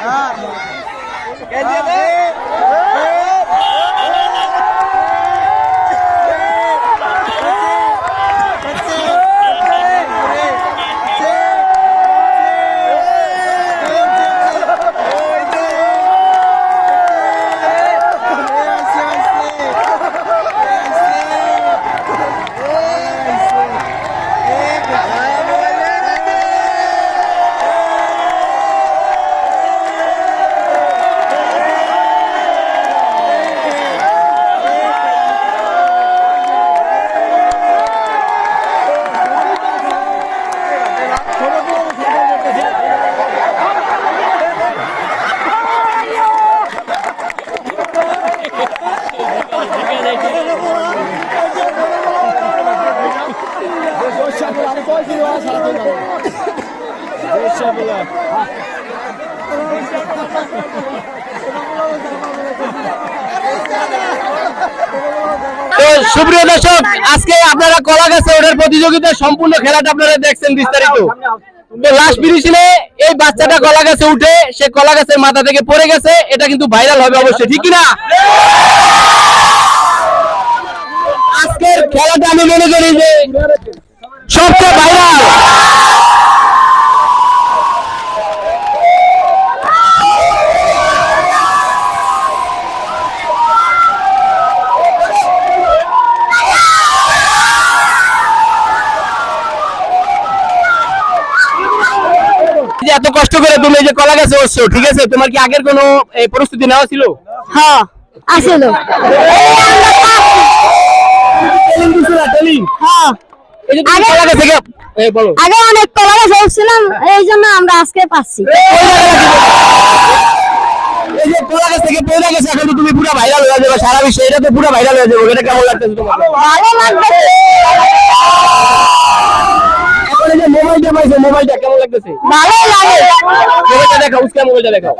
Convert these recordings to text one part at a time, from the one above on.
তো সুপ্রিয় দর্শক, আজকে আপনারা কলা গাছে ওঠার প্রতিযোগিতার সম্পূর্ণ খেলাটা আপনারা দেখছেন বিস্তারিত। তো লাস্ট ফিনিশিংয়ে এই বাচ্চাটা কলা গাছে উঠে, সে কলা গাছের মাথা থেকে পড়ে গেছে, এটা কিন্তু ভাইরাল হবে অবশ্যই, ঠিক কি আমি মনে করি যে সবচেয়ে ভাইরাল এত কষ্ট করে তুমি এই যে কলা গাছে ঠিক আছে? তোমার কি আগের কোনো এই প্রস্তুতি নেওয়া ছিল? হ্যাঁ আসলো। ট্রেনিং দিছো না হ্যাঁ এই আগে- অনেক কলা গাছ এই জন্য আমরা আজকে পাচ্ছি এই যে কলা গাছ থেকে পড়ে গেছে এখন তুমি পুরো ভাইরাল হয়ে সারা বিশ্বে এটা তো পুরো ভাইরাল হয়ে এটা কেমন লাগতেছে তোমার এই যে মোবাইলটা মোবাইলটা কেমন লাগতেছে ভালো লাগে মোবাইলটা দেখাও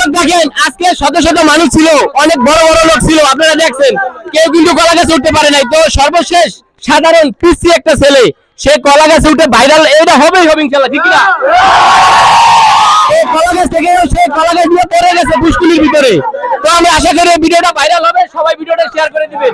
দর্শক দেখেন, আজকে শত শত মানুষ ছিল, অনেক বড় বড় লোক ছিল, আপনারা দেখছেন, কেউ কিন্তু কলা গাছে উঠতে পারে নাই। তো সর্বশেষ সাধারণ পিসি একটা ছেলে, সে কলা গাছে উঠে ভাইরাল এটা হবেই হবে ইনশাল্লাহ, ঠিক না কলা গাছ থেকে গাছ পুষ্কুলির ভিতরে। তো আমি আশা করি ভিডিওটা ভাইরাল হবে, সবাই ভিডিওটা শেয়ার করে দিবেন।